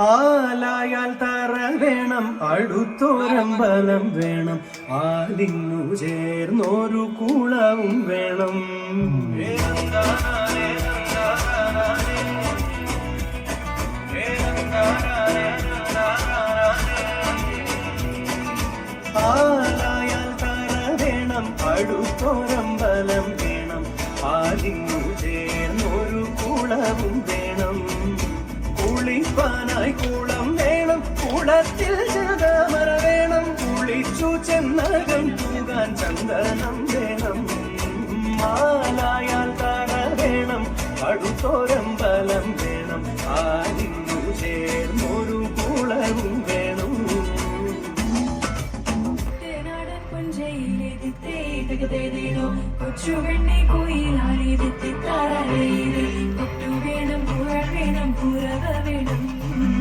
ആലായാൽ തറ വേണം അടുത്തൊരമ്പലം വേണം. ആലിന്നു ചേർന്നൊരു കുളവും വേണം. ആലായാൽ തറ വേണം അടുത്തൊരമ്പലം വേണം. ആലിന്നു ചേർന്നൊരു കുളവും വേണം. കുളിപ്പാനായി കുളം വേണം. കുളത്തിൽ ജലമര വേണം. കുളിച്ചു ചെന്നകം തൂകാൻ ചന്ദനം വേണം. മാലായാൽ തറ വേണം. അടുത്തൊരമ്പലം വേണം. ആരിന്നു ചേർന്നൊരു കുളവും വേണം. തേനാടൻ പുഞ്ചയിലെതിത്തേ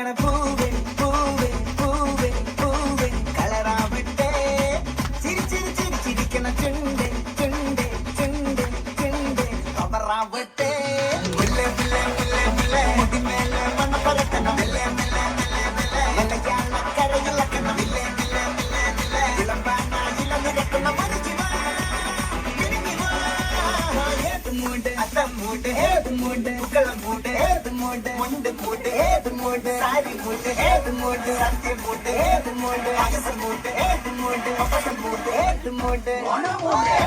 പൂക്കണ പൂവേ പൂവേ പൂവേ പൂവേ. കളറാവട്ടെ ചിരി ചിരി ചിരി ചിരിക്കണ ചുണ്ടേ ചുണ്ടേ ചുണ്ടേ ചുണ്ടേ. കവറാവട്ടെ மூட்டு ஏது மூட்டு புகழம் மூட்டு ஏது மூட்டு முண்டு மூட்டு ஏது மூட்டு சாரி மூட்டு ஏது மூட்டு சத்தி மூட்டு ஏது மூட்டு அகசம் மூட்டு ஏது மூட்டு பப்பசம் மூட்டு ஏது மூட்டு மனம் மூட்டு.